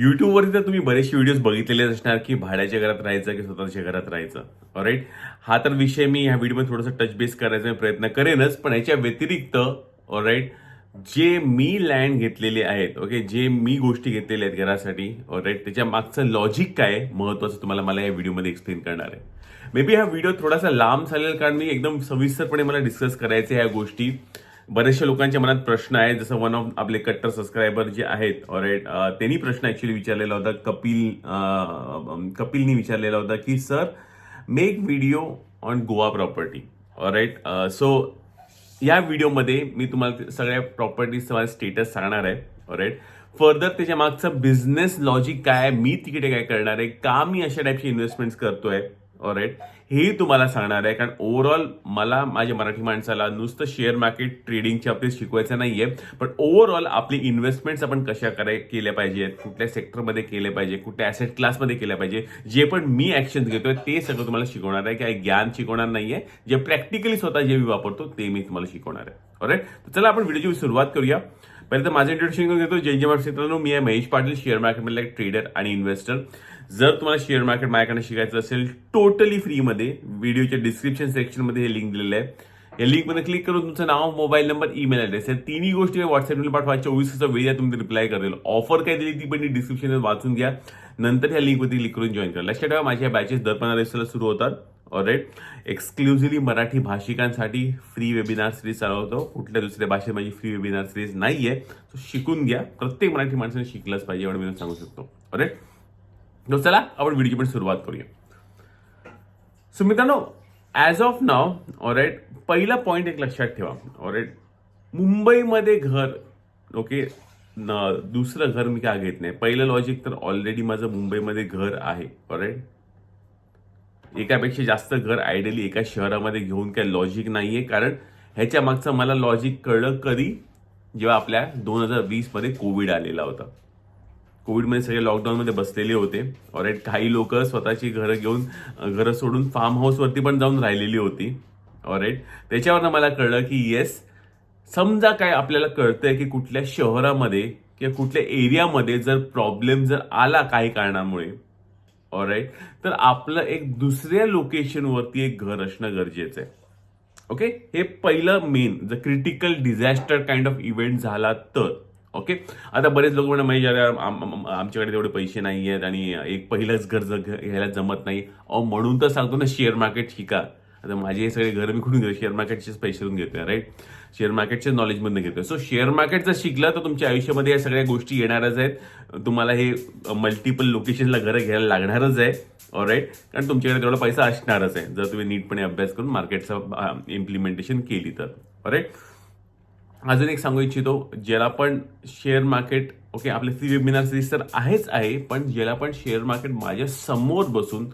युट्यूबवरती तर तुम्ही बरेचसे व्हिडिओज बघितलेले असणार की भाड्याच्या घरात राहायचं की स्वतःच्या घरात राहायचं. राईट हा तर विषय मी ह्या व्हिडिओमध्ये थोडासा टच बेस करायचा प्रयत्न करेनच पण ह्याच्या व्यतिरिक्त राईट जे मी लँड घेतलेले आहेत ओके जे मी गोष्टी घेतलेल्या आहेत घरासाठी राईट त्याच्या मागचं लॉजिक काय महत्त्वाचं महत्वाचं तुम्हाला मला या व्हिडिओमध्ये एक्सप्लेन करणार आहे. मे बी हा व्हिडिओ थोडासा लांब चालेल कारण मी एकदम सविस्तरपणे मला डिस्कस करायचे ह्या गोष्टी. बऱ्याचशा लोकांच्या मनात प्रश्न आहे जसं वन ऑफ आपले कट्टर सबस्क्रायबर जे आहेत ऑरेट त्यांनी प्रश्न ऍक्च्युली विचारलेला होता. कपिल कपिलनी विचारलेला होता की sir make video on Goa property alright so या व्हिडिओमध्ये मी तुम्हाला सगळ्या प्रॉपर्टीजचं माझं स्टेटस सांगणार आहे. ऑरेट फर्दर त्याच्या मागचं बिझनेस लॉजिक काय आहे? मी तिकडे काय करणार आहे? का मी अशा टाईपची इन्व्हेस्टमेंट्स करतोय? ऑरेट हेही तुम्हाला सांगणार आहे कारण ओव्हरऑल मला माझ्या मराठी माणसाला नुसतं शेअर मार्केट ट्रेडिंगच्या बाबतीत शिकवायचं नाही आहे पण ओव्हरऑल आपली इन्व्हेस्टमेंट्स आपण कशा कराय केल्या पाहिजेत कुठल्या सेक्टरमध्ये केले पाहिजे कुठल्या ॲसेट क्लासमध्ये केल्या पाहिजे जे पण मी ऍक्शन घेतोय ते सगळं तुम्हाला शिकवणार आहे काही ज्ञान शिकवणार नाही आहे जे प्रॅक्टिकली स्वतः जे मी वापरतो ते मी तुम्हाला शिकवणार आहे. ऑलराईट तर चला आपण व्हिडिओची सुरुवात करूया. पहिले तर माझं इंट्रोडक्शन करून घेतो. जय जय मित्रांनो मी आहे महेश पाटील शेअर मार्केटमधला एक ट्रेडर आणि इन्व्हेस्टर जर तुम्हाला शेअर मार्केट माझ्याकडे शिकायचं असेल टोटली फ्रीमध्ये व्हिडिओच्या डिस्क्रिप्शन सेक्शनमध्ये हे लिंक दिलेलं आहे. या लिंकमध्ये क्लिक करून तुमचं नाव मोबाईल नंबर ईमेल ॲड्रेस या तिन्ही गोष्टी व्हॉट्सअपला पाठवा. चोवीस तासाचा वेळ तुम्ही रिप्लाय करेल. ऑफर काय दिली ती पण डिस्क्रिप्शन वाचून घ्या. नंतर ह्या लिंकवरती क्लिक करून जॉईन करा. लक्षात ठेवा माझ्या बॅचेस दर पंधरा दिवसाला सुरू होतात. ऑलराईट एक्सक्लुझिव्हली मराठी भाषिकांसाठी फ्री वेबिनार सिरीज चालवतो कुठल्या दुसऱ्या भाषेत माझी फ्री वेबिनार सिरीज नाही आहे सो शिकून घ्या. प्रत्येक मराठी माणसाने शिकलंच पाहिजे एवढं मी सांगू शकतो. ऑलराईट चला आपण व्हिडिओ पण सुरुवात करूया. सो मित्रांनो ॲज ऑफ नाव ऑरेट पहिला पॉईंट एक लक्षात ठेवा. ऑरेट मुंबईमध्ये घर ओके न दुसरं घर मी काय घेत नाही. पहिलं लॉजिक तर ऑलरेडी माझं मुंबईमध्ये घर आहे. ऑरेट एकापेक्षा जास्त घर आयडियली एका शहरामध्ये घेऊन काय लॉजिक नाहीये. कारण ह्याच्या मागचं मला लॉजिक कळलं कधी? जेव्हा आपल्या दोन हजार वीसमध्ये कोविड आलेला होता. कोविडमध्ये सगळे लॉकडाऊनमध्ये बसलेले होते. ऑलराईट काही लोक स्वतःची घरं घेऊन घरं सोडून फार्म हाऊसवरती पण जाऊन राहिलेली होती. ऑलराईट त्याच्यावरनं मला कळलं की येस समजा काय आपल्याला कळतंय की कुठल्या शहरामध्ये किंवा कुठल्या एरियामध्ये जर प्रॉब्लेम जर आला काही कारणामुळे ऑलराईट तर आपलं एक दुसऱ्या लोकेशनवरती एक घर असणं गरजेचं आहे. ओके हे पहिलं मेन जर critical disaster kind of event झाला तर. ओके? आता बरेच लोक म्हणा म्हणजे अरे, आमच्याकडे तेवढे पैसे नाही आहेत आणि एक पहिलंच घर घ्यायला जमत नाही. अहो म्हणून तर सांगतो ना शेअर मार्केट शिका. आता माझे हे सगळे घर मी कुठून घेतो शेअर मार्केटचेच पैशातून घेतोय राईट शेअर मार्केटच्या नॉलेजमधून घेतोय. सो शेअर मार्केट जर शिकलं तर तुमच्या आयुष्यामध्ये या सगळ्या गोष्टी येणारच आहेत. तुम्हाला हे मल्टिपल लोकेशनला घरं घ्यायला लागणारच आहे ऑलराईट कारण तुमच्याकडे तेवढा पैसा असणारच आहे. जर तुम्ही नीटपणे अभ्यास करून मार्केटचा इम्प्लिमेंटेशन केली तर ऑलराईट अजून एक सांगू इच्छितो ज्याला पण शेअर मार्केट ओके आपले फ्री वेबिनार सिरीज तर आहेच आहे पण ज्याला पण शेअर मार्केट माझ्यासमोर बसून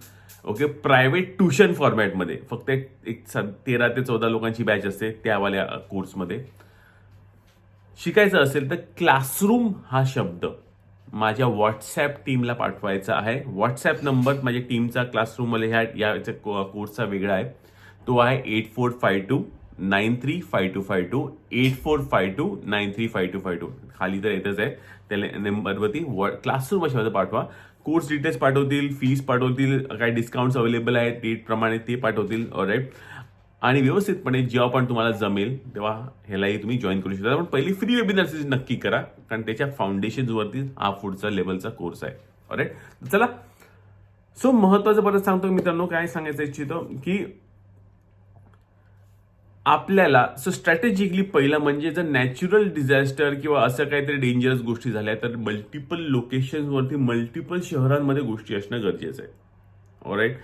ओके प्रायव्हेट ट्युशन फॉर्मॅटमध्ये फक्त एक एक तेरा ते चौदा लोकांची बॅच असते त्यावाल्या कोर्समध्ये शिकायचं असेल तर क्लासरूम हा शब्द माझ्या व्हॉट्सॲप टीमला पाठवायचा आहे. व्हॉट्सॲप नंबर माझ्या टीमचा क्लासरूममध्ये ह्या याच्या को- कोर्सचा वेगळा आहे. तो आहे eight four five two nine three five two five two eight four five two nine three five two five two. खाली तर येतच आहे त्या नंबरवरती क्लासरूम अशामध्ये पाठवा. कोर्स डिटेल्स पाठवतील फीज पाठवतील काय डिस्काउंट्स अवेलेबल आहेत डेटप्रमाणे ते पाठवतील ऑलराईट आणि व्यवस्थितपणे जेव्हा पण तुम्हाला जमेल तेव्हा ह्यालाही तुम्ही जॉईन करू शकता. पण पहिली फ्री वेबिनार नक्की करा कारण त्याच्या फाउंडेशनवरती हा पुढचा लेवलचा कोर्स आहे. ऑलराईट चला. सो महत्वाचं परत सांगतो मित्रांनो काय सांगायचं इच्छितो की आपल्याला सो स्ट्रॅटेजिकली पहिला म्हणजे जर नॅचरल डिझास्टर किंवा असं काहीतरी डेंजरस गोष्टी झाल्या तर मल्टिपल लोकेशन्सवरती मल्टिपल शहरांमध्ये गोष्टी असणं गरजेचं आहे. ऑराईट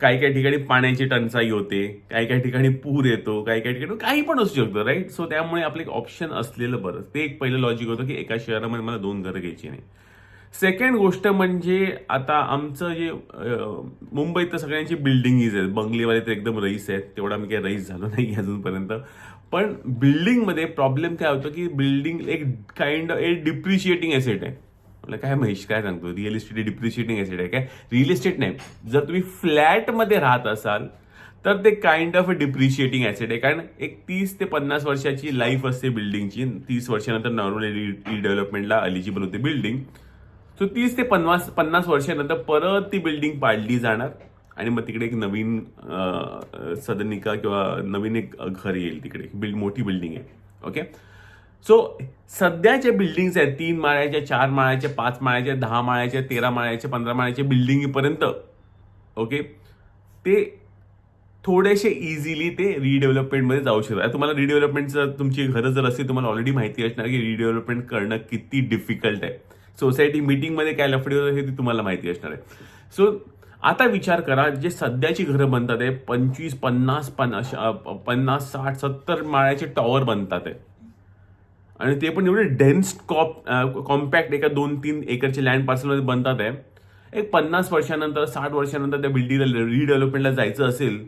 काही काही ठिकाणी पाण्याची टंचाई होते काही काही ठिकाणी पूर येतो काही काही ठिकाणी काही पण असू शकतं राईट सो त्यामुळे आपलं एक ऑप्शन असलेलं बरं. ते एक पहिलं लॉजिक होतं की एका शहरामध्ये मला दोन घरं घ्यायची नाही. सेकंड गोष्ट म्हणजे आता आमचं जे मुंबईत तर सगळ्यांची बिल्डिंगीज आहेत. बंगलेवाले तर एकदम रईस आहेत. तेवढा मी काही रईस झालो नाही अजूनपर्यंत. पण बिल्डिंगमध्ये प्रॉब्लेम काय होतो की बिल्डिंग एक काइंड ए डिप्रिशिएटिंग ॲसेट आहे. म्हटलं काय महेश काय सांगतो? रिअल इस्टेट डिप्रिशिएटिंग एसेट आहे. काय? रिअल इस्टेट नाही. जर तुम्ही फ्लॅटमध्ये राहत असाल तर ते kind of a depreciating asset आहे. कारण एक तीस ते पन्नास वर्षाची लाईफ असते बिल्डिंगची तीस वर्षानंतर नॉर्मल रिडेव्हलपमेंटला एलिजिबल होते बिल्डिंग सो तीस ते पन्नास पन्नास वर्षानंतर परत ती बिल्डिंग पाडली जाणार आणि मग तिकडे एक नवीन सदनिका किंवा नवीन एक घर येईल तिकडे. बिल्ड मोठी बिल्डिंग आहे. ओके सो सध्याच्या बिल्डिंग्स आहेत तीन माळ्याच्या चार माळ्याच्या पाच माळ्याच्या दहा माळ्याच्या तेरा माळ्याच्या पंधरा माळ्याच्या बिल्डिंगपर्यंत ओके ते थोडेसे इझिली ते रिडेव्हलपमेंटमध्ये जाऊ शकतात. तुम्हाला रिडेव्हलपमेंटचं तुमची घरं जर असतील तुम्हाला ऑलरेडी माहिती असणार की रिडेव्हलपमेंट करणं किती डिफिकल्ट आहे. सोसायटी मीटिंगमध्ये काय लफडी होतं हे ती तुम्हाला माहिती असणार आहे. सो आता विचार करा जे सध्याची घरं बनतात आहे पंचवीस पन्नास पन्नास पन्नास साठ सत्तर माळ्याचे टॉवर बनतात आहे आणि ते पण एवढे डेन्स कॉप कॉम्पॅक्ट एका दोन तीन एकरचे लँड पार्सलमध्ये बनतात आहे एक पन्नास वर्षानंतर साठ वर्षानंतर त्या बिल्डिंगला रिडेव्हलपमेंटला जायचं असेल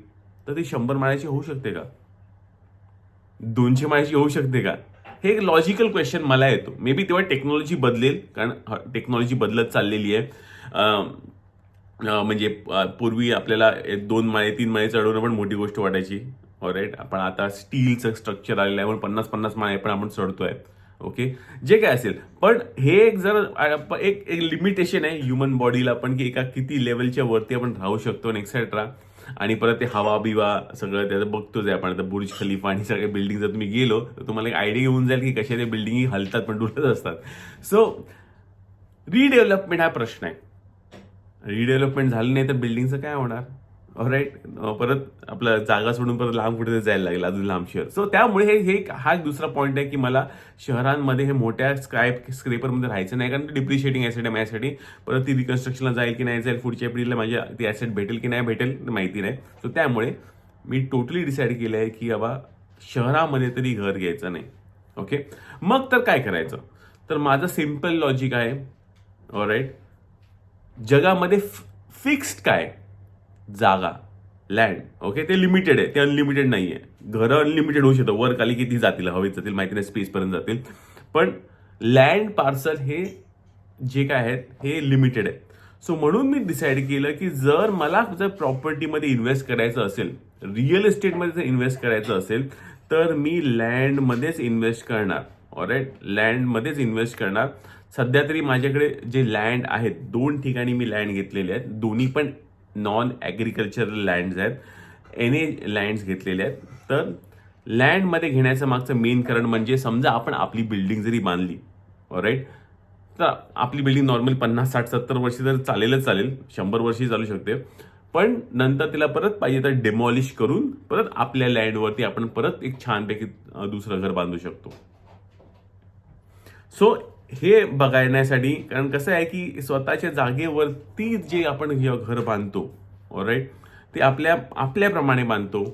तर ती शंभर माळ्याची होऊ शकते का? दोनशे माळ्याची होऊ शकते का? हे एक लॉजिकल क्वेश्चन मला येतो. मे बी तेव्हा टेक्नॉलॉजी बदलेल कारण टेक्नॉलॉजी बदलत चाललेली आहे. म्हणजे पूर्वी आपल्याला एक दोन माळे तीन माळे चढवणं पण मोठी गोष्ट वाटायची. ऑलराईट आपण आता स्टीलचं स्ट्रक्चर आलेलं आहे. म्हणून पन्नास पन्नास माळे पण आपण चढतोय. ओके जे काय असेल. पण हे एक जर एक एक लिमिटेशन आहे ह्युमन बॉडीला पण की एका किती लेवलच्या वरती आपण राहू शकतो आणि एक्सेट्रा आणि परत ते हवा बिवा सगळं त्याचं बघतोच आहे आपण. आता बुर्ज खलिफा आणि सगळ्या बिल्डिंग जर तुम्ही गेलो तर तुम्हाला एक आयडिया येऊन जाईल की कशा ते बिल्डिंग हलतात पण डुलत असतात. सो रिडेव्हलपमेंट हा प्रश्न आहे. रिडेव्हलपमेंट झालं नाही तर बिल्डिंगचं काय होणार? राईट परत आपलं जागा सोडून परत लांब कुठे जायला लागेल अजून लांब शहर. सो त्यामुळे हे हे एक- हा एक दुसरा पॉईंट आहे की मला शहरांमध्ये हे मोठ्या स्काय स्क्रेपरमध्ये राहायचं नाही कारण डिप्रिशिएटिंग ॲसेट आहे माझ्यासाठी. परत ती रिकन्स्ट्रक्शनला जाईल की नाही जाईल पुढच्या पिढीला माझ्या ती ॲसेट भेटेल की नाही भेटेल माहिती नाही. सो त्यामुळे मी टोटली डिसाईड केलं आहे की बाबा शहरामध्ये तरी घर घ्यायचं नाही. ओके मग तर काय करायचं? तर माझं सिंपल लॉजिक आहे. राईट जगामध्ये फिक्स्ड काय? जागा लँड ओके ते लिमिटेड आहे ते अनलिमिटेड नाही आहे घरं अनलिमिटेड होऊ शकतं. वर खाली किती जातील हवेत जातील माहिती नाही स्पेसपर्यंत जातील. पण लँड पार्सल हे जे काय आहेत हे लिमिटेड आहे. सो म्हणून मी डिसाईड केलं की जर मला जर प्रॉपर्टीमध्ये इन्व्हेस्ट करायचं असेल रिअल इस्टेटमध्ये जर इन्व्हेस्ट करायचं असेल तर मी लँडमध्येच इन्व्हेस्ट करणार. ऑरेट लँडमध्येच इन्व्हेस्ट करणार. सध्या तरी माझ्याकडे जे लँड आहेत दोन ठिकाणी मी लँड घेतलेले आहेत. दोन्ही पण नॉन ॲग्रिकल्चरल लँड्स आहेत. एन ए लँड्स घेतलेले आहेत. तर लँडमध्ये घेण्याचं मागचं मेन कारण म्हणजे समजा आपण आपली बिल्डिंग जरी बांधली राईट तर आपली बिल्डिंग नॉर्मल पन्नास साठ सत्तर वर्षी तर चालेलच चालेल शंभर वर्षी चालू शकते. पण नंतर तिला परत पाहिजे तर डेमॉलिश करून परत आपल्या लँडवरती आपण परत एक छानपैकी दुसरं घर बांधू शकतो. सो हे बघण्यासाठी कारण कसं आहे की स्वतःच्या जागेवरती जे आपण घर बांधतो राईट ते आपल्या आपल्याप्रमाणे बांधतो.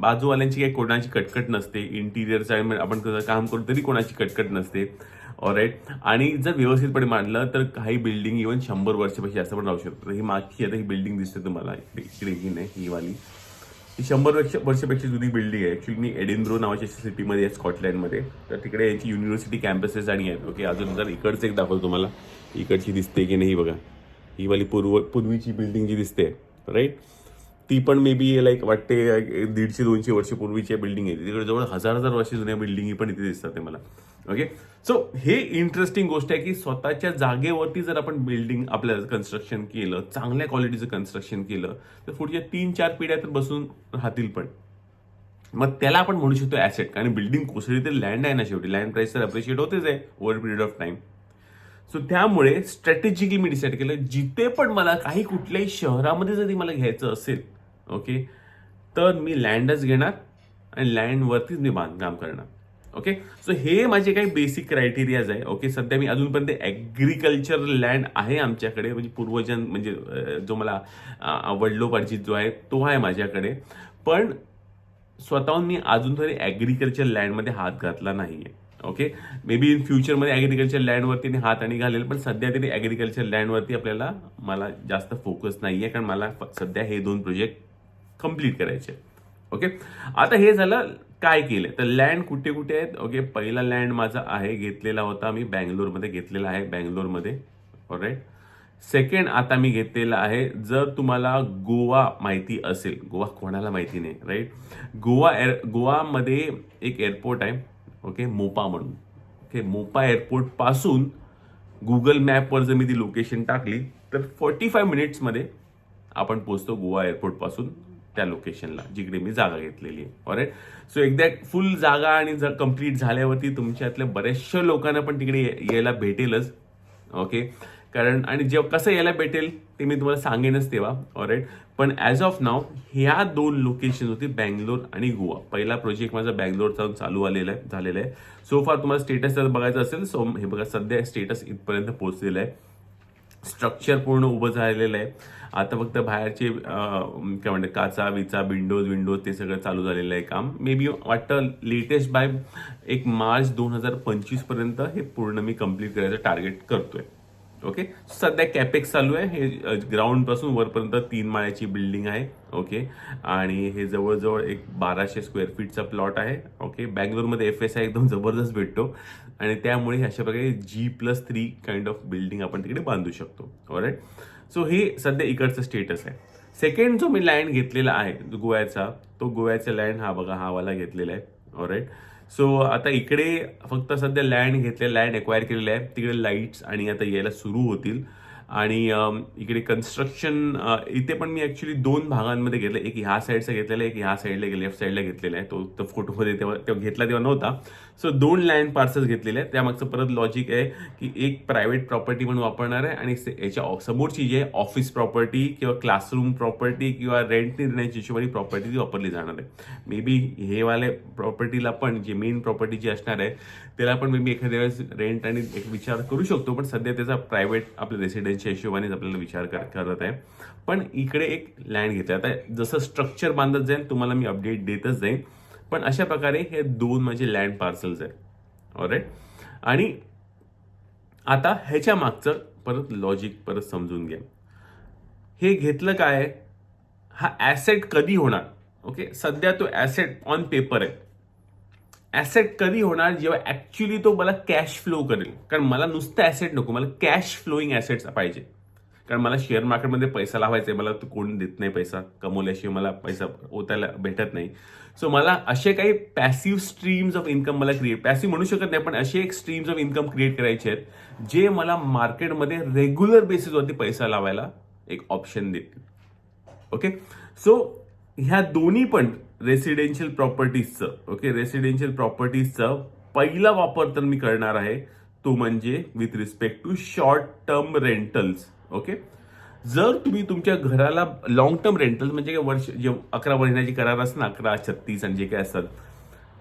बाजूवाल्यांची काही कोणाची कटकट नसते. इंटिरियरचा आपण कसं काम करू तरी कोणाची कटकट नसते. राईट आणि जर व्यवस्थितपणे मांडलं तर काही बिल्डिंग इव्हन शंभर वर्षापेक्षा जास्त पण राहू शकतो. ही मागची आता ही बिल्डिंग दिसते तुम्हाला. इकडे इकडे ही नाही ही वाली. ही शंभर वर्ष वर्षापेक्षा जुनी बिल्डिंग आहे. ॲक्च्युली मी एडिनब्रो नावाच्या सिटीमध्ये आहे स्कॉटलँडमध्ये. तर तिकडे यांची युनिव्हर्सिटी कॅम्पसेस आणि आहेत. ओके अजून जर इकडचं एक दाखवतो तुम्हाला. इकडची दिसते की नाही बघा. ही वाली पूर्व पूर्वीची बिल्डिंग जी दिसते. राईट ती पण मे बी लाईक वाटते एक दीडशे दोनशे वर्ष पूर्वीची बिल्डिंग आहे. तिकडे जवळ हजार हजार वर्ष जुन्या बिल्डिंगी पण इथे दिसतात ते मला. ओके सो हे इंटरेस्टिंग गोष्ट आहे की स्वतःच्या जागेवरती जर आपण बिल्डिंग आपल्याला कन्स्ट्रक्शन केलं चांगल्या क्वालिटीचं कन्स्ट्रक्शन केलं तर पुढच्या तीन चार पिढ्या तर बसून राहतील पण. मग त्याला आपण म्हणू शकतो ॲसेट कारण बिल्डिंग कोसळी तर लँड आहे ना शेवटी. लँड प्राईस तर अप्रिशिएट होतेच आहे over period of time so त्यामुळे स्ट्रॅटेजिकली मी डिसाईड केलं जिथे पण मला काही कुठल्याही शहरामध्ये जरी मला घ्यायचं असेल ओके तर मी लँडच घेणार आणि लँडवरतीच मी बांधकाम करणार. ओके सो हे माझे काही बेसिक क्रायटेरियाज आहे. ओके सध्या मी अजूनपर्यंत ॲग्रिकल्चर लँड आहे आमच्याकडे. म्हणजे पूर्वजन म्हणजे जो मला वडलोपार्जित जो आहे तो आहे माझ्याकडे. पण स्वतःहून मी अजून तरी ॲग्रिकल्चर लँडमध्ये हात घातला नाही आहे ओके मे बी इन फ्युचरमध्ये ॲग्रिकल्चर लँडवरती मी हात आणि घालेल पण सध्या तरी ॲग्रिकल्चर लँडवरती आपल्याला मला जास्त फोकस नाही आहे कारण मला सध्या हे दोन प्रोजेक्ट कंप्लीट करायचे ओके आता हे झालं काय केलं तर लँड कुठे कुठे आहेत? ओके पहिला लँड माझा आहे घेतलेला होता मी बँगलोरमध्ये घेतलेला आहे बँगलोरमध्ये. राईट सेकंड आता मी घेतलेला आहे. जर तुम्हाला गोवा माहिती असेल गोवा कोणाला माहिती नाही राईट गोवा एअर गोवामध्ये एक एअरपोर्ट आहे ओके मोपा म्हणून. ओके मोपा एअरपोर्टपासून गुगल मॅपवर जर मी ती लोकेशन टाकली तर फोर्टी फाय मिनिट्समध्ये आपण पोचतो गोवा एअरपोर्टपासून त्या लोकेशनला जिकडे मी जागा घेतलेली आहे. ऑरेट सो एकदा फुल जागा आणि जर कंप्लीट झाल्यावरती तुमच्यातल्या बऱ्याचशा लोकांना पण तिकडे ये- यायला भेटेलच. ओके कारण आणि जेव्हा कसं यायला भेटेल ते मी तुम्हाला सांगेनच तेव्हा. ऑरेट पण ॲज ऑफ नाव ह्या दोन लोकेशन होती बँगलोर आणि गोवा. पहिला प्रोजेक्ट माझा बँगलोरचा चालू आलेला आहे झालेला आहे. सो फार तुम्हाला स्टेटस जर बघायचं असेल सो हे बघा सध्या स्टेटस इथपर्यंत पोहोचलेलं आहे. स्ट्रक्चर पूर्ण उभं झालेलं आहे. आता फक्त बाहेरचे काय म्हणते काचा विचा विंडोज विंडोज ते सगळं चालू झालेलं आहे काम. मे बी वाटतं लेटेस्ट बाय एक मार्च दोन हजार पंचवीसपर्यंत हे पूर्ण मी कंप्लीट करायचं टार्गेट करतोय. ओके? सध्या कॅपेक्स चालू आहे. हे ग्राउंडपासून वरपर्यंत तीन माळ्याची बिल्डिंग आहे. ओके? आणि हे जवळजवळ एक बाराशे स्क्वेअर फीटचा प्लॉट आहे. ओके? बँगलोरमध्ये एफ एस आय एकदम जबरदस्त भेटतो. आणि त्यामुळे अशा प्रकारे G plus three kind of building आपण तिकडे बांधू शकतो. ऑलराईट सो हे सध्या इकडचं स्टेटस आहे. सेकंड जो मी लँड घेतलेला आहे गोव्याचा तो गोव्याचा लँड हा बघा हा वाला घेतलेला आहे. ऑलराईट सो आता इकडे फक्त सध्या लँड घेतले लँड एक्वायर केलेलं आहे. तिकडे लाईट्स आणि आता यायला सुरू होतील. आणि इकडे कन्स्ट्रक्शन इथे पण मी ॲक्च्युली दोन भागांमध्ये घेतलं एक ह्या साईडचा घेतलेला आहे एक ह्या साईडला लेफ्ट साईडला घेतलेला आहे. तो फोटोमध्ये तेव्हा तेव्हा घेतला तेव्हा नव्हता. सो दोन लँड पार्सल्स घेतलेले आहेत. त्यामागचं परत लॉजिक आहे की एक प्रायव्हेट प्रॉपर्टी म्हणून वापरणार आहे आणि याच्या समोरची जी आहे ऑफिस प्रॉपर्टी किंवा क्लासरूम प्रॉपर्टी किंवा रेंटने देण्याची हिशोबाने प्रॉपर्टी ती वापरली जाणार आहे. मे बी हे वाले प्रॉपर्टीला पण जे मेन प्रॉपर्टी जी असणार आहे त्याला पण मे बी एखाद्या वेळेस रेंट आणि एक विचार करू शकतो पण सध्या त्याचा प्रायव्हेट आपल्या रेसिडेन्सच्या हिशोबानेच आपल्याला विचार कर- करत आहे. पण इकडे एक लँड घेतला. आता जसं स्ट्रक्चर बांधत जाईल तुम्हाला मी अपडेट देतच जाईन. पण अशा प्रकारे हे दोन माझे लँड पार्सल्स आहेत. ऑलराईट आणि आता ह्याच्या मागचं परत लॉजिक परत समजून घ्या हे घेतलं काय? हा ॲसेट कधी होणार? ओके सध्या तो ॲसेट ऑन पेपर आहे. ॲसेट कधी होणार? जेव्हा ॲक्च्युली तो मला कॅश फ्लो करेल. कारण मला नुसतं ॲसेट नको मला कॅश फ्लोईंग ॲसेट्स पाहिजे. कारण मला शेअर मार्केटमध्ये पैसा लावायचा आहे मला तो कोण देत नाही पैसा? कमवल्याशिवाय मला पैसा ओतायला भेटत नाही. सो मला असे काही पॅसिव्ह स्ट्रीम्स ऑफ इन्कम मला क्रिएट पॅसिव्ह म्हणू शकत नाही पण असे एक स्ट्रीम्स ऑफ इन्कम क्रिएट करायचे आहेत जे मला मार्केटमध्ये रेग्युलर बेसिसवरती पैसा लावायला एक ऑप्शन देतील. ओके सो ह्या दोन्ही पण रेसिडेन्शियल प्रॉपर्टीजचं ओके रेसिडेन्शियल प्रॉपर्टीजचं पहिला वापर तर मी करणार आहे तो म्हणजे with respect to short term rentals okay? जर तुम्ही तुमच्या घराला लॉंग टर्म रेंटल म्हणजे काय वर्ष जे अकरा महिन्याची करार असतात ना अकरा छत्तीस आणि जे काय असतात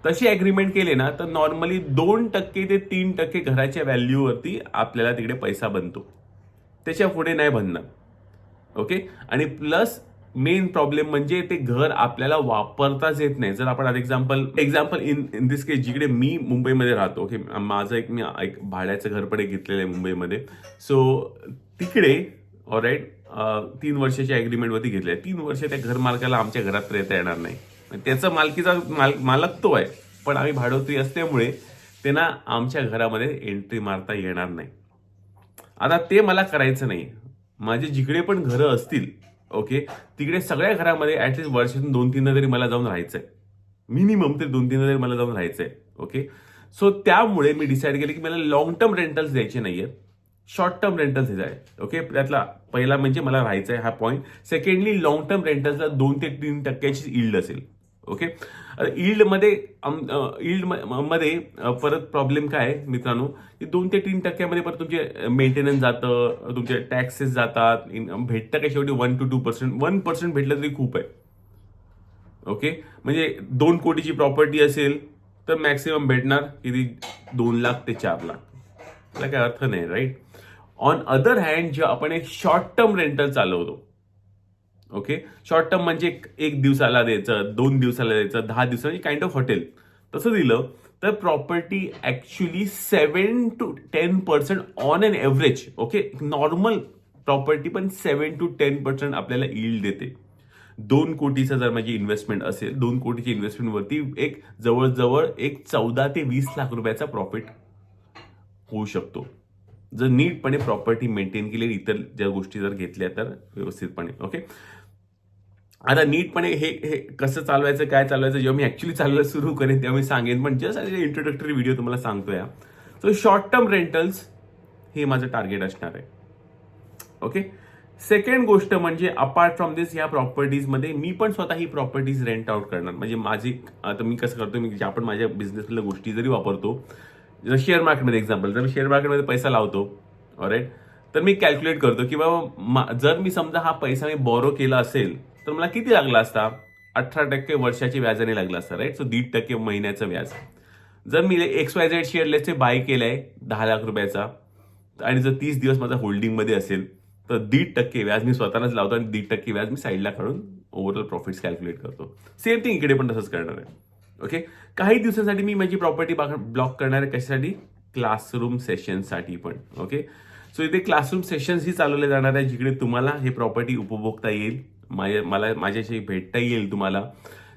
तशी ॲग्रीमेंट केले ना तर नॉर्मली दोन टक्के ते तीन टक्के घराच्या व्हॅल्यूवरती आपल्याला तिकडे पैसा बनतो. त्याच्या पुढे नाही बनणार. ओके? आणि प्लस मेन प्रॉब्लेम म्हणजे ते घर आपल्याला वापरताच येत नाही. जर आपण आता example example in in this case जिकडे मी मुंबईमध्ये राहतो की माझं एक मी एक भाड्याचं घर पण घेतलेलं आहे मुंबईमध्ये. सो तिकडे ऑलराईट तीन वर्षाच्या ॲग्रीमेंटवरती घेतले तीन वर्ष त्या घर मालकाला आमच्या घरात येता येणार नाही. त्याचा मालकीचा माल मालक तो आहे. पण आम्ही भाडोत्री असल्यामुळे त्यांना आमच्या घरामध्ये एंट्री मारता येणार नाही. आता ते मला करायचं नाही. माझे जिकडे पण घरं असतील ओके? तिकडे सगळ्या घरामध्ये ऍटलिस्ट वर्षातून दोन तीनदा तरी मला जाऊन राहायचं आहे मिनिमम तरी दोन तीनदा तरी मला जाऊन राहायचं आहे ओके? सो त्यामुळे मी डिसाईड केलं की मला लॉंग टर्म रेंटल्स द्यायचे नाही आहेत शॉर्ट टर्म रेंटल्स द्यायचे आहे ओके? त्यातला पहिला म्हणजे मला राहायचं आहे हा पॉईंट सेकंडली लॉंग टर्म रेंटल्सला दोन ते तीन टक्क्याची इल्ड असेल. ओके? इल्डमध्ये इल्डमध्ये परत प्रॉब्लेम काय आहे मित्रांनो? की दोन ते तीन टक्क्यामध्ये परत तुमचे मेंटेनन्स जातं तुमचे टॅक्सेस जातात भेटतं काय शेवटी one two two percent one percent भेटलं तरी खूप आहे. ओके? म्हणजे दोन कोटीची प्रॉपर्टी असेल तर मॅक्सिमम भेटणार किती? दोन लाख ते चार लाख. त्याला काय अर्थ नाही राईट ऑन अदर हँड जेव्हा आपण एक शॉर्ट टर्म रेंटल चालवतो ओके? शॉर्ट टर्म म्हणजे एक- एक दिवसाला द्यायचं दोन दिवसाला द्यायचं दहा दिवसाची काइंड ऑफ हॉटेल तसं दिलं तर property actually seven to ten percent on an average okay? Normal property पण सेवन टू टेन पर्सेंट आपल्याला yield देते. दोन कोटीचा जर माझी इन्व्हेस्टमेंट असेल दोन कोटीची इन्व्हेस्टमेंटवरती एक जवळजवळ एक चौदा ते वीस लाख रुपयाचा प्रॉफिट होऊ शकतो. जर नीटपणे प्रॉपर्टी मेंटेन केली इतर ज्या गोष्टी जर घेतल्या तर व्यवस्थितपणे ओके? आता नीटपणे हे हे कसं चालवायचं काय चालवायचं जेव्हा मी ऍक्च्युली चालवायला सुरू करेन तेव्हा मी सांगेन. पण जस्ट इंट्रोडक्टरी व्हिडिओ तुम्हाला सांगतोय सो शॉर्ट टर्म रेंटल्स हे माझं टार्गेट असणार आहे. ओके सेकंड गोष्ट म्हणजे अपार्ट फ्रॉम दिस या प्रॉपर्टीजमध्ये मी पण स्वतः ही प्रॉपर्टीज रेंट आउट करणार. म्हणजे माझी आता मी कसं करतो मी ज्या पण माझ्या बिझनेसमधल्या गोष्टी जरी वापरतो जर शेअर मार्केटमध्ये एक्झाम्पल जर मी शेअर मार्केटमध्ये पैसा लावतो राईट तर मी कॅल्क्युलेट करतो की बाबा जर मी समजा हा पैसा मी बॉरो केला असेल तर मला किती लागला असता? अठरा टक्के वर्षाची व्याजाने लागला असता राईट सो दीड टक्के महिन्याचं व्याज. जर मी एक्स वाय झेड शेअर लेसचे बाय केलंय दहा लाख रुपयाचा आणि जर तीस दिवस माझा होल्डिंगमध्ये असेल तर दीड टक्के व्याज मी स्वतःलाच लावतो आणि दीड टक्के व्याज मी साईडला काढून ओव्हरऑल प्रॉफिट्स कॅल्क्युलेट करतो. सेम थिंग इकडे पण तसंच करणार आहे. ओके काही दिवसांसाठी मी माझी प्रॉपर्टी ब्लॉक करणार आहे कशासाठी? क्लासरूम सेशनसाठी पण. ओके सो इथे क्लासरूम सेशन्स ही चालवले जाणार आहे जिकडे तुम्हाला हे प्रॉपर्टी उपभोगता येईल. माझ्या मला माझ्याशी भेटता येईल तुम्हाला.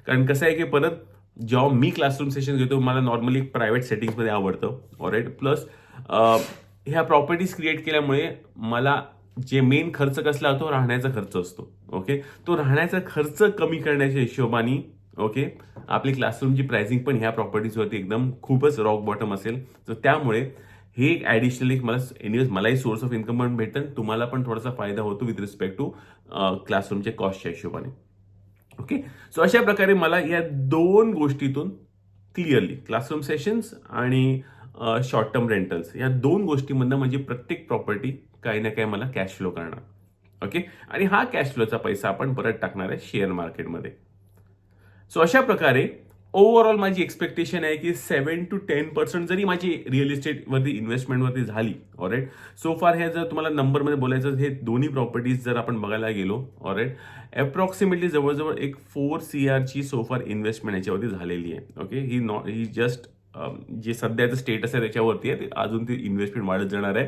कारण कसं आहे की परत जेव्हा मी क्लासरूम सेशन घेतो मला नॉर्मली प्रायव्हेट सेटिंग्समध्ये आवडतं. ऑरेट प्लस ह्या प्रॉपर्टीज क्रिएट केल्यामुळे मला जे मेन खर्च कसला तो राहण्याचा खर्च असतो. ओके तो राहण्याचा खर्च कमी करण्याच्या हिशोबाने ओके आपली क्लासरूमची प्राइसिंग पण ह्या प्रॉपर्टीजवरती एकदम खूपच रॉक बॉटम असेल. तर त्यामुळे हे एक ॲडिशनल एक मला एनिवेज मलाही सोर्स ऑफ इन्कम पण भेटतं. तुम्हाला पण थोडासा फायदा होतो विथ रिस्पेक्ट टू क्लासरूमच्या कॉस्टच्या हिशोबाने. ओके सो अशा प्रकारे मला या दोन गोष्टीतून क्लिअरली क्लासरूम सेशन्स आणि शॉर्ट टर्म रेंटल्स या दोन गोष्टीमधनं म्हणजे प्रत्येक प्रॉपर्टी काही ना काही मला कॅश फ्लो करणार. ओके आणि हा कॅश फ्लोचा पैसा आपण परत टाकणार आहे शेअर मार्केटमध्ये सो अशा प्रकारे ओव्हरऑल माझी एक्सपेक्टेशन आहे की सेवन टू टेन पर्सेंट जरी माझी रिअल इस्टेटवरती इन्व्हेस्टमेंटवरती झाली ऑरेट सो फार हे जर तुम्हाला नंबरमध्ये बोलायचं हे दोन्ही प्रॉपर्टीज जर आपण बघायला गेलो ऑरेट अप्रॉक्सिमेटली जवळजवळ एक फोर सी आरची सोफार इन्व्हेस्टमेंट याच्यावरती झालेली आहे ओके ही नॉ ही जस्ट जे सध्याचं स्टेटस आहे त्याच्यावरती आहे ते अजून ती इन्व्हेस्टमेंट वाढत जाणार आहे.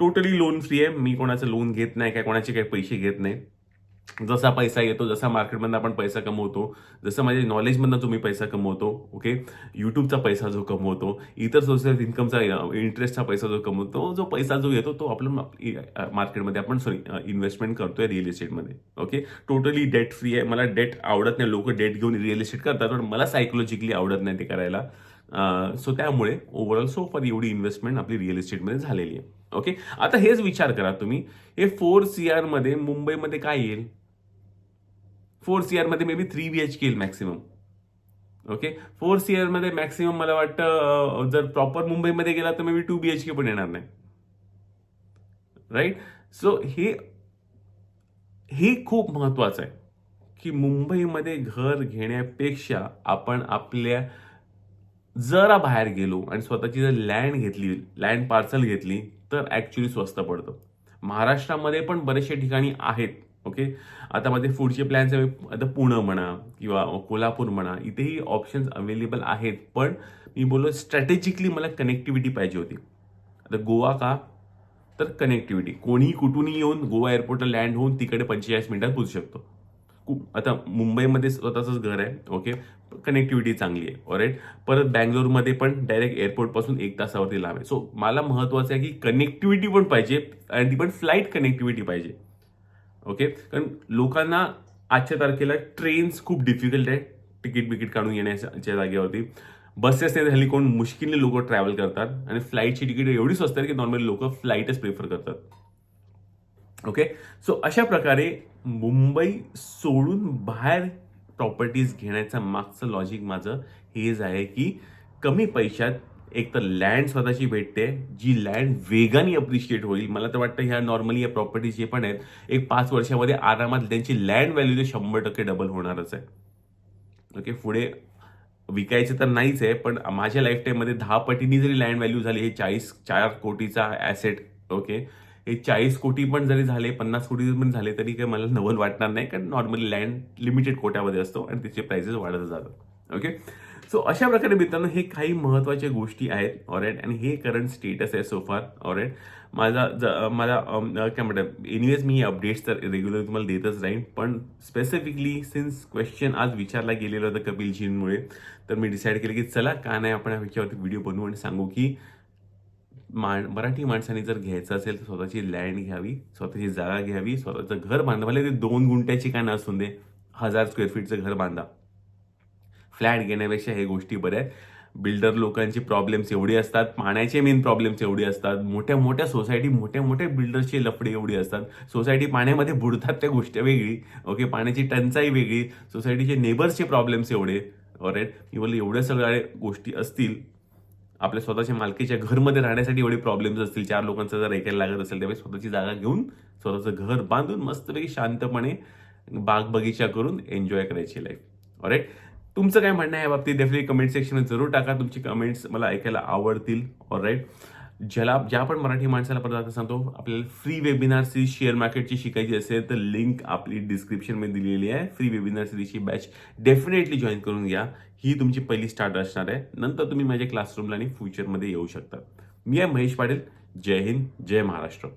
टोटली लोन फ्री आहे मी कोणाचं लोन घेत नाही काय कोणाचे काही पैसे घेत नाही. जसा पैसा येतो जसा मार्केटमधनं आपण पैसा कमवतो जसं माझ्या नॉलेजमधनं जो मी पैसा कमवतो ओके यूट्यूबचा पैसा जो कमवतो इतर सोर्सेस इन्कमचा इंटरेस्टचा पैसा जो कमवतो जो पैसा जो येतो तो आपण मार्केटमध्ये आपण सॉरी इन्व्हेस्टमेंट करतोय रिअल इस्टेटमध्ये ओके टोटली डेट फ्री आहे. मला डेट आवडत नाही. लोक डेट घेऊन रिअल इस्टेट करतात पण मला सायकोलॉजिकली आवडत नाही ते करायला. सो त्यामुळे ओव्हरऑल सो फॉर एवढी इन्व्हेस्टमेंट आपली रिअल इस्टेटमध्ये झालेली आहे. ओके? आता हेच विचार करा तुम्ही. हे फोर सी मध्ये मुंबईमध्ये काय येईल? फोर सी मध्ये may be three B H K येईल मॅक्सिमम ओके? फोर सी मध्ये मॅक्सिमम मला वाटतं जर प्रॉपर मुंबईमध्ये गेला तर may be to be H के पण येणार नाही. राईट सो हे हे खूप महत्वाचं आहे की मुंबईमध्ये घर घेण्यापेक्षा आपण आपल्या जरा बाहेर गेलो आणि स्वतःची जर लँड घेतली लँड पार्सल घेतली तर ॲक्च्युली स्वस्त पडतं. महाराष्ट्रामध्ये पण बरेचसे ठिकाणी आहेत ओके आता माझे पुढचे प्लॅन्स आता पुणे म्हणा किंवा कोल्हापूर म्हणा इथेही ऑप्शन्स अवेलेबल आहेत पण मी बोललो स्ट्रॅटेजिकली मला कनेक्टिव्हिटी पाहिजे होती. आता गोवा का? तर कनेक्टिव्हिटी कोणीही कुठूनही येऊन गोवा एअरपोर्टला लँड होऊन तिकडे पंचेचाळीस मिनिटात पोहोचू शकतो. खूप आता मुंबईमध्ये स्वतःचंच घर आहे ओके कनेक्टिव्हिटी चांगली आहे ऑरेट परत बँगलोरमध्ये पण डायरेक्ट एअरपोर्टपासून एक तासावरती लांब आहे. सो मला महत्त्वाचं आहे की कनेक्टिव्हिटी पण पाहिजे आणि ती पण फ्लाईट कनेक्टिव्हिटी पाहिजे ओके कारण लोकांना आजच्या तारखेला ट्रेन्स खूप डिफिकल्ट आहे तिकीट बिकीट काढून येण्याच्या जागेवरती. बसेस नाही झाली कोण मुश्किलने लोक ट्रॅव्हल करतात आणि फ्लाईटची तिकीट एवढी स्वस्त आहे की नॉर्मली लोक फ्लाईटच प्रिफर करतात. ओके सो अशा प्रकारे मुंबई सोडून बाहेर प्रॉपर्टीज घेण्याचं मागचं लॉजिक माझं हेच आहे की कमी पैशात एक तर लँड स्वतःची भेटते जी लँड वेगाने अप्रिशिएट होईल. मला तर वाटतं ह्या नॉर्मली या प्रॉपर्टीज जे पण आहेत एक पाच वर्षामध्ये आरामात त्यांची लँड व्हॅल्यू ते शंभर टक्के डबल होणारच आहे. ओके पुढे विकायचे तर नाहीच आहे पण माझ्या लाईफ टाईममध्ये दहा पटीने जरी लँड व्हॅल्यू झाली हे चाळीस चार कोटीचा ॲसेट ओके हे चाळीस कोटी पण जरी झाले पन्नास कोटी पण झाले तरी काही मला नवल वाटणार नाही कारण नॉर्मली लँड लिमिटेड कोट्यामध्ये असतो आणि त्याचे प्राइसेस वाढत जातात. ओके सो अशा प्रकारे मित्रांनो हे काही महत्त्वाच्या गोष्टी आहेत ऑरेट आणि हे करंट स्टेटस आहे सोफार ऑरेट माझा ज मला काय म्हणतात एनिवेज मी अपडेट्स तर रेग्युलर तुम्हाला देतच राहीन पण स्पेसिफिकली सिन्स क्वेश्चन आज विचारला गेलेलं होतं कपिलजींमुळे तर मी डिसाईड केलं की चला का नाही आपण ह्याच्यावरती व्हिडिओ बनवू आणि सांगू की माण मराठी माणसाने जर घ्यायचं असेल तर स्वतःची लँड घ्यावी स्वतःची जागा घ्यावी स्वतःचं घर बांधा भले ते दोन गुंट्याची काय नसून दे हजार स्क्वेअर फीटचं घर बांधा. फ्लॅट घेण्यापेक्षा हे गोष्टी बऱ्या आहेत. बिल्डर लोकांचे प्रॉब्लेम्स एवढी असतात पाण्याचे मेन प्रॉब्लेम्स एवढे असतात मोठ्या मोठ्या सोसायटी मोठ्या मोठ्या बिल्डर्सची लफडे एवढी असतात. सोसायटी पाण्यामध्ये बुडतात त्या गोष्ट वेगळी ओके पाण्याची टंचाई वेगळी. सोसायटीचे नेबर्सचे प्रॉब्लेम्स एवढे ऑरेट मी बोलले एवढ्या सगळ्या गोष्टी असतील आपल्या स्वतःच्या मालकीच्या घरमध्ये राहण्यासाठी एवढे प्रॉब्लेम्स असतील चार लोकांचं जर ऐकायला लागत असेल त्यावेळी स्वतःची जागा घेऊन स्वतःचं घर बांधून मस्तपैकी शांतपणे बाग बगीचा करून एन्जॉय करायची लाईफ ऑरेट तुमचं काय म्हणणं आहे या बाबतीत? डेफिनेटली कमेंट सेक्शनमध्ये जरूर टाका. तुमची कमेंट्स मला ऐकायला आवडतील. ऑलराईट ज्याला ज्या पण मराठी माणसाला परत आता सांगतो आपल्याला फ्री वेबिनार सिरीज शेअर मार्केटची शिकायची असेल तर लिंक आपली डिस्क्रिप्शनमध्ये दिलेली आहे. फ्री वेबिनार सिरीजची बॅच डेफिनेटली जॉईन करून घ्या. ही तुमची पहिली स्टार्ट असणार आहे. नंतर तुम्ही माझ्या क्लासरूमला आणि फ्युचरमध्ये येऊ शकता. मी आहे महेश पाटील. जय हिंद जय महाराष्ट्र.